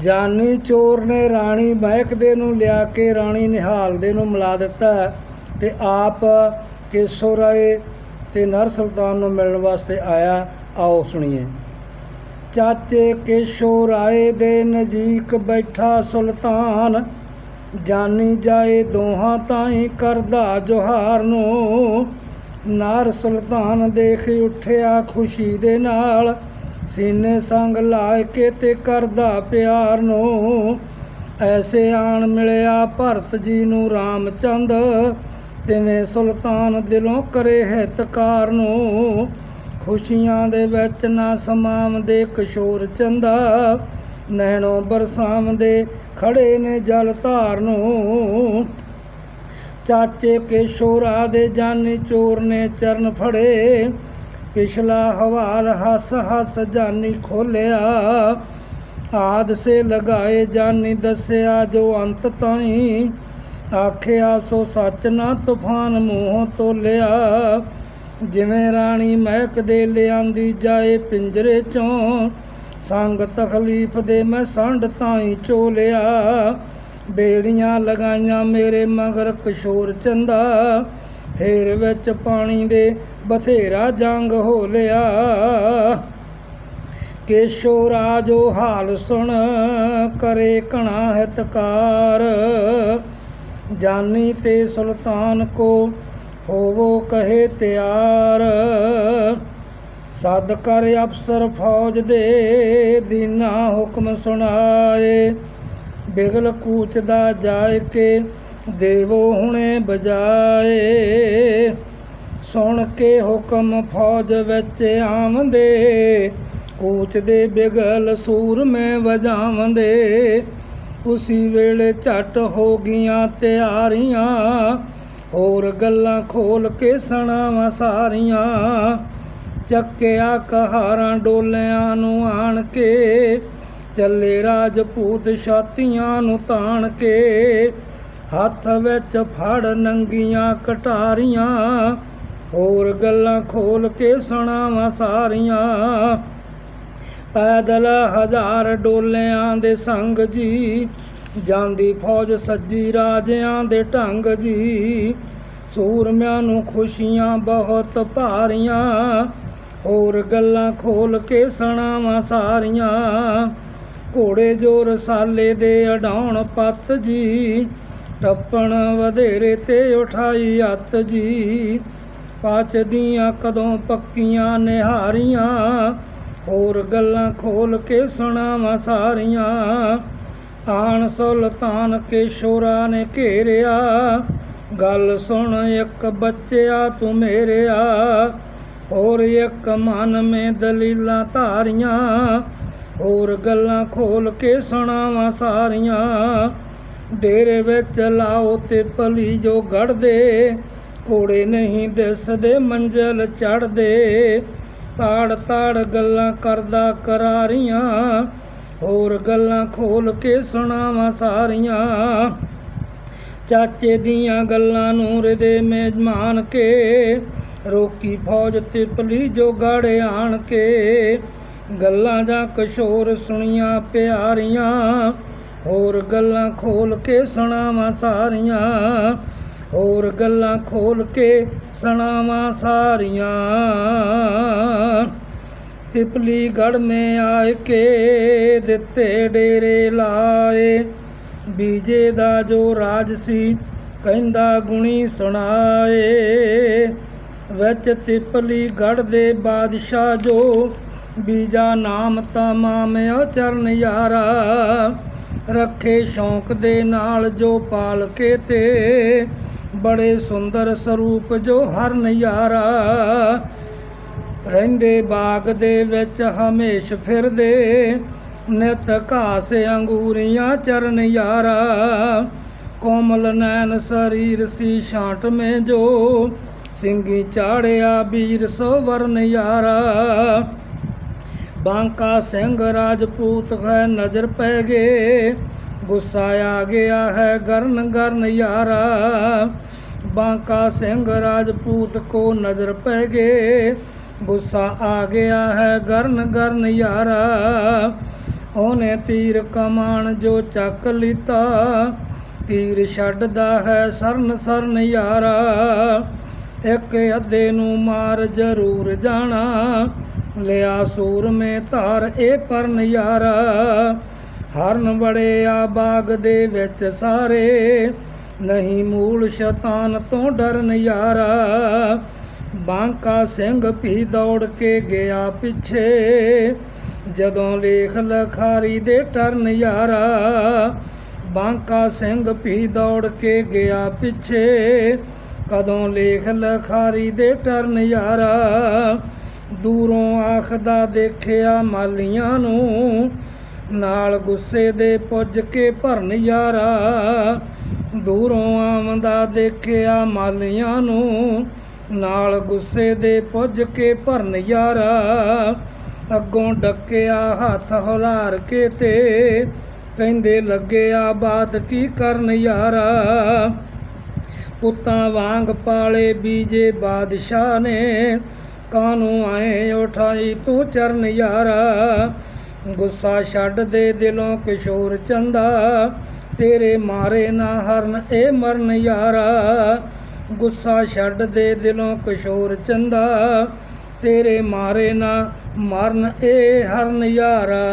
ਜਾਨੀ ਚੋਰ ਨੇ ਰਾਣੀ ਮਹਿਕਦੇ ਨੂੰ ਲਿਆ ਕੇ ਰਾਣੀ ਨਿਹਾਲ ਦੇ ਨੂੰ ਮਿਲਾ ਦਿੱਤਾ ਤੇ ਆਪ ਕੇਸੋ ਰਾਏ ਤੇ ਨਰ ਸੁਲਤਾਨ ਨੂੰ ਮਿਲਣ ਵਾਸਤੇ ਆਇਆ। ਆਓ ਸੁਣੀਏ। ਚਾਚੇ ਕੇਸ਼ੋ ਰਾਏ ਦੇ ਨਜ਼ਦੀਕ ਬੈਠਾ ਸੁਲਤਾਨ, ਜਾਨੀ ਜਾਏ ਦੋਹਾਂ ਤਾਈਂ ਕਰਦਾ ਜੋਹਾਰ ਨੂੰ। ਨਾਰ ਸੁਲਤਾਨ ਦੇਖ ਉੱਠਿਆ ਖੁਸ਼ੀ ਦੇ ਨਾਲ। ਸੀਨੇ ਸੰਗ ਲਾ ਕੇ ਤੇ ਕਰਦਾ ਪਿਆਰ ਨੂੰ? ਐਸੇ ਆਣ ਮਿਲਿਆ ਭਰਤ ਜੀ ਨੂੰ ਰਾਮਚੰਦ, ਤਿਵੇਂ ਸੁਲਤਾਨ ਦਿਲੋਂ ਕਰੇ ਹਿਤਕਾਰ ਨੂੰ? ਖੁਸ਼ੀਆਂ ਦੇ ਵਿੱਚ ਨਾ ਸਮਾਵਦੇ ਕਿਸ਼ੋਰ ਚੰਦਾ, ਨੈਣੋਂ ਬਰਸਾਵਦੇ ਖੜੇ ਨੇ ਜਲ ਧਾਰ ਨੂੰ। ਚਾਚੇ ਕੇਸ਼ੋਰਾ ਦੇ ਜਾਨੀ ਚੋਰ ਨੇ ਚਰਨ ਫੜੇ ਪਿਛਲਾ ਹਵਾਲ ਹੱਸ ਹੱਸ ਜਾਨੀ ਖੋਲਿਆ। ਆਦ ਸੇ ਲਗਾਏ ਜਾਨੀ ਦੱਸਿਆ ਜੋ ਅੰਤ ਤਾਈਂ। ਆਖਿਆ, ਸੋ ਸੱਚ ਨਾ ਤੂਫਾਨ ਮੂੰਹੋਂ ਤੋਲਿਆ। ਜਿਵੇਂ ਰਾਣੀ ਮਹਿਕ ਦੇ ਲਿਆਂਦੀ ਜਾਏ ਪਿੰਜਰੇ ਚੋਂ, ਸੰਗ ਤਕਲੀਫ ਦੇ ਮੈਂ ਸੰਡ ਤਾਈਂ ਚੋਲਿਆ। ਬੇੜੀਆਂ ਲਗਾਈਆਂ ਮੇਰੇ ਮਗਰ ਕਿਸ਼ੋਰ ਚੰਦਾ। ਫੇਰ ਵਿੱਚ ਪਾਣੀ ਦੇ ਬਥੇਰਾ ਜੰਗ ਹੋ ਲਿਆ। ਕੇਸ਼ੋ ਰਾਜੋ ਹਾਲ ਸੁਣ, ਕਰੇ ਕਣਾ ਹਿਤਕਾਰ। ਜਾਨੀ ਤੇ ਸੁਲਤਾਨ ਕੋ ਹੋਵੋ ਕਹੇ ਤਿਆਰ। ਸਦ ਕਰ ਅਫਸਰ ਫੌਜ ਦੇ ਦੀਨਾ ਹੁਕਮ ਸੁਣਾਏ। ਬਿਗਲ ਕੂਚ ਦਾ ਜਾਇ ਕੇ ਦੇਵੋ ਹੁਣੇ ਬਜਾਏ। ਸੁਣ ਕੇ ਹੁਕਮ ਫੌਜ ਵਿੱਚ ਆਵੰਦੇ, ਕੂਚ ਦੇ ਬਿਗਲ ਸੂਰ ਮੈਂ ਵਜਾਵੰਦੇ। ਉਸੀ ਵੇਲੇ ਝਟ ਹੋ ਗਈਆਂ ਤਿਆਰੀਆਂ, ਹੋਰ ਗੱਲਾਂ ਖੋਲ ਕੇ ਸੁਣਾਵਾਂ ਸਾਰੀਆਂ। ਚੱਕਿਆ ਕਹਾਰਾਂ ਡੋਲਿਆਂ ਨੂੰ ਆਣ ਕੇ, ਚੱਲੇ ਰਾਜਪੂਤ ਛਾਤੀਆਂ ਨੂੰ ਤਾਣ ਕੇ। ਹੱਥ ਵਿੱਚ ਫੜ ਨੰਗੀਆਂ ਕਟਾਰੀਆਂ ਹੋਰ ਗੱਲਾਂ ਖੋਲ ਕੇ ਸੁਣਾਵਾਂ ਸਾਰੀਆਂ। ਪੈਦਲ ਹਜ਼ਾਰ ਡੋਲਿਆਂ ਦੇ ਸੰਗ ਜੀ, ਜਾਂਦੀ ਫੌਜ ਸੱਜੀ ਰਾਜਿਆਂ ਦੇ ਢੰਗ ਜੀ। ਸੂਰਮਿਆਂ ਨੂੰ ਖੁਸ਼ੀਆਂ ਬਹੁਤ ਭਾਰੀਆਂ, ਹੋਰ ਗੱਲਾਂ ਖੋਲ ਕੇ ਸੁਣਾਵਾਂ ਸਾਰੀਆਂ। ਘੋੜੇ ਜੋ ਰਸਾਲੇ ਦੇ ਅਡਾਉਣ ਪੱਤ ਜੀ, ਟੱਪਣ ਵਧੇਰੇ ਤੇ ਉਠਾਈ ਹੱਥ ਜੀ। ਪਚਦੀਆਂ ਕਦੋਂ ਪੱਕੀਆਂ ਨਿਹਾਰੀਆਂ, ਹੋਰ ਗੱਲਾਂ ਖੋਲ ਕੇ ਸੁਣਾਵਾਂ ਸਾਰੀਆਂ। ਆਣ ਸੁਲਤਾਨ ਕੇਸ਼ੋਰਾ ਨੇ ਘੇਰਿਆ, ਗੱਲ ਸੁਣ ਇੱਕ ਬੱਚਿਆ ਤੂੰ ਮੇਰਿਆ, ਹੋਰ ਇੱਕ ਮਨ ਮੇ ਦਲੀਲਾਂ ਧਾਰੀਆਂ, ਹੋਰ ਗੱਲਾਂ ਖੋਲ ਕੇ ਸੁਣਾਵਾਂ ਸਾਰੀਆਂ। ਡੇਰੇ ਵਿੱਚ ਲਾਓ ਤੇ ਪਲੀ ਜੋ ਗੜਦੇ ਘੋੜੇ ਨਹੀਂ ਦਿਸਦੇ, ਮੰਜ਼ਲ ਚੜਦੇ ਤਾੜ ਤਾੜ ਗੱਲਾਂ ਕਰਦਾ ਕਰਾਰੀਆਂ, ਹੋਰ ਗੱਲਾਂ ਖੋਲ ਕੇ ਸੁਣਾਵਾਂ ਸਾਰੀਆਂ। ਚਾਚੇ ਦੀਆਂ ਗੱਲਾਂ ਨੂੰ ਹਿਰਦੇ ਮਹਿਮਾਨ ਕੇ, ਰੋਕੀ ਫੌਜ ਤਿਪਲੀ ਜੋ ਗਾੜੇ ਆਣ ਕੇ। ਗੱਲਾਂ ਜਾਂ ਕਿਸ਼ੋਰ ਸੁਣੀਆਂ ਪਿਆਰੀਆਂ, ਹੋਰ ਗੱਲਾਂ ਖੋਲ ਕੇ ਸੁਣਾਵਾਂ ਸਾਰੀਆਂ। ਹੋਰ ਗੱਲਾਂ ਖੋਲ ਕੇ ਸੁਣਾਵਾਂ ਸਾਰੀਆਂ। ਤਿਪਲੀ ਗੜ ਮੇ ਆਏ ਕੇ ਦਿੱਤੇ ਡੇਰੇ ਲਾਏ। ਬੀਜੇ ਦਾ ਜੋ ਰਾਜ ਸੀ, ਕਹਿੰਦਾ ਗੁਣੀ ਸੁਣਾਏ। ਵਿੱਚ ਤਿਪਲੀ ਗੜ ਦੇ ਬਾਦਸ਼ਾਹ ਜੋ ਬੀਜਾ ਨਾਮ ਤਮਾਮ ਚਰਨ ਯਾਰਾ। ਰੱਖੇ ਸ਼ੌਂਕ ਦੇ ਨਾਲ ਜੋ ਪਾਲ ਕੇ ਤੇ ਬੜੇ ਸੁੰਦਰ ਸਰੂਪ ਜੋ ਹਰ ਨਜ਼ਾਰਾ। ਰਹਿੰਦੇ ਬਾਗ ਦੇ ਵਿੱਚ ਹਮੇਸ਼ ਫਿਰਦੇ, ਨਿਤ ਘਾਸ ਅੰਗੂਰੀਆਂ ਚਰਨ ਯਾਰਾ। ਕੋਮਲ ਨੈਣ ਸਰੀਰ ਸੀ ਛਾਂਟ ਮੇ ਜੋ ਸਿੰਘੀ ਚਾੜਿਆ ਵੀਰ ਸੋ ਵਰਨ ਯਾਰਾ। ਬਾਂਕਾ ਸਿੰਘ ਰਾਜਪੂਤ ਹੈ ਨਜ਼ਰ ਪੈ ਗਏ ਗੁੱਸਾ ਆ ਗਿਆ ਹੈ ਗਰਨ ਗਰਨ ਯਾਰਾ। ਬਾਂਕਾ ਸਿੰਘ ਰਾਜਪੂਤ ਕੋ ਨਜ਼ਰ ਪੈ ਗਏ। ਗੁੱਸਾ ਆ ਗਿਆ ਹੈ ਗਰਨ ਗਰਨ ਯਾਰਾ। ਉਹਨੇ ਤੀਰ ਕਮਾਨ ਜੋ ਚੱਕ ਲਿੱਤਾ। ਤੀਰ ਛੱਡਦਾ ਹੈ ਸਰਨ ਸਰਨ ਯਾਰਾ। ਇੱਕ ਅੱਧੇ ਨੂੰ ਮਾਰ ਜ਼ਰੂਰ ਜਾਣਾ। ਲਿਆ ਸੂਰ ਮੇ ਧਾਰ ਇਹ ਪਰ ਯਾਰਾ। ਹਰਨ ਬੜੇ ਆ ਬਾਗ ਦੇ ਵਿੱਚ ਸਾਰੇ। ਨਹੀਂ ਮੂਲ ਸ਼ੈਤਾਨ ਤੋਂ ਡਰਨ ਯਾਰਾ ਬਾਂਕਾ ਸਿੰਘ ਵੀ ਦੌੜ ਕੇ ਗਿਆ ਪਿੱਛੇ। ਜਦੋਂ ਲੇਖ ਲਖਾਰੀ ਦੇ ਟਰਨ ਯਾਰਾ ਬਾਂਕਾ ਸਿੰਘ ਵੀ ਦੌੜ ਕੇ ਗਿਆ ਪਿੱਛੇ। ਕਦੋਂ ਲੇਖ ਲਖਾਰੀ ਦੇ ਟਰਨ ਯਾਰਾ ਦੂਰੋਂ ਆਖਦਾ ਦੇਖਿਆ ਮਾਲੀਆਂ ਨੂੰ ਨਾਲ ਗੁੱਸੇ ਦੇ ਪੁੱਜ ਕੇ ਭਰਨ ਯਾਰਾ। ਦੂਰੋਂ ਆਮਦਾ ਦੇਖਿਆ ਮਾਲੀਆਂ ਨੂੰ, ਨਾਲ ਗੁੱਸੇ ਦੇ ਪੁੱਜ ਕੇ ਭਰਨ ਯਾਰਾ। ਅੱਗੋਂ ਡੱਕਿਆ ਹੱਥ ਹੁਲਾਰ ਕੇ ਤੇ ਕਹਿੰਦੇ ਲੱਗਿਆ ਬਾਤ ਕੀ ਕਰਨ ਯਾਰਾ। ਪੁੱਤਾਂ ਵਾਂਗ ਪਾਲੇ ਬੀਜੇ ਬਾਦਸ਼ਾਹ ਨੇ ਕਾਨੂੰ ਆਏ ਉਠਾਈ ਤੂੰ ਚਰਨ ਯਾਰਾ। ਗੁੱਸਾ ਛੱਡ ਦੇ ਦਿਲੋਂ ਕਿਸ਼ੋਰ ਚੰਦਾ, ਤੇਰੇ ਮਾਰੇ ਨਾ ਹਰਨ ਇਹ ਮਰਨ ਯਾਰਾ। ਗੁੱਸਾ ਛੱਡ ਦੇ ਦਿਲੋਂ ਕਿਸ਼ੋਰ ਚੰਦਾ, ਤੇਰੇ ਮਾਰੇ ਨਾ ਮਰਨ ਇਹ ਹਰਨ ਯਾਰਾ।